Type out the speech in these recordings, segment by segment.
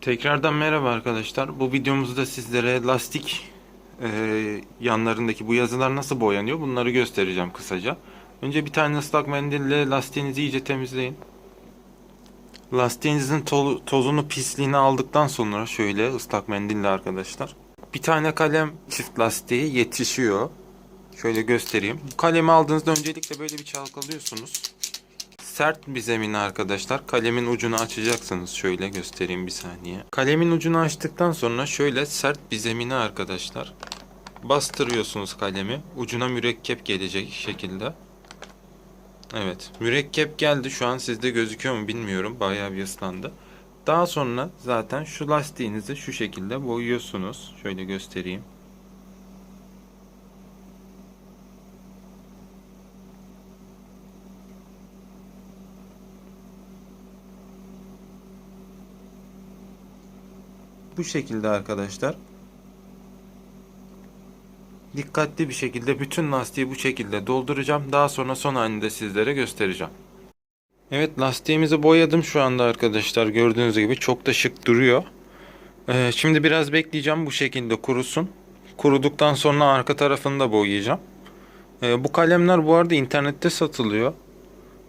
Tekrardan merhaba arkadaşlar. Bu videomuzda sizlere lastik e, yanlarındaki bu yazılar nasıl boyanıyor bunları göstereceğim kısaca. Önce bir tane ıslak mendille lastiğinizi iyice temizleyin. Lastiğinizin to- tozunu pisliğini aldıktan sonra şöyle ıslak mendille arkadaşlar. Bir tane kalem çift lastiği yetişiyor. Şöyle göstereyim. Kalemi aldığınızda öncelikle böyle bir çalkalıyorsunuz. Sert bir zemine arkadaşlar. Kalemin ucunu açacaksınız. Şöyle göstereyim bir saniye. Kalemin ucunu açtıktan sonra şöyle sert bir zemine arkadaşlar. Bastırıyorsunuz kalemi. Ucuna mürekkep gelecek şekilde. Evet. Mürekkep geldi. Şu an sizde gözüküyor mu bilmiyorum. Bayağı bir ıslandı. Daha sonra zaten şu lastiğinizi şu şekilde boyuyorsunuz. Şöyle göstereyim. Bu şekilde arkadaşlar. Dikkatli bir şekilde bütün lastiği bu şekilde dolduracağım. Daha sonra son halini sizlere göstereceğim. Evet lastiğimizi boyadım şu anda arkadaşlar. Gördüğünüz gibi çok da şık duruyor. Ee, şimdi biraz bekleyeceğim bu şekilde kurusun. Kuruduktan sonra arka tarafını da boyayacağım. Ee, bu kalemler bu arada internette satılıyor.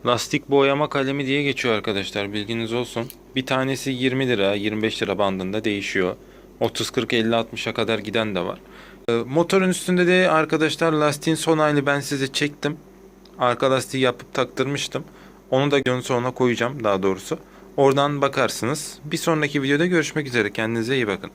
Lastik boyama kalemi diye geçiyor arkadaşlar bilginiz olsun. Bir tanesi 20 lira 25 lira bandında değişiyor. 30 40 50 60'a kadar giden de var. Ee, motorun üstünde de arkadaşlar lastiğin son halini ben size çektim. Arka lastiği yapıp taktırmıştım. Onu da gün sonuna koyacağım daha doğrusu. Oradan bakarsınız. Bir sonraki videoda görüşmek üzere. Kendinize iyi bakın.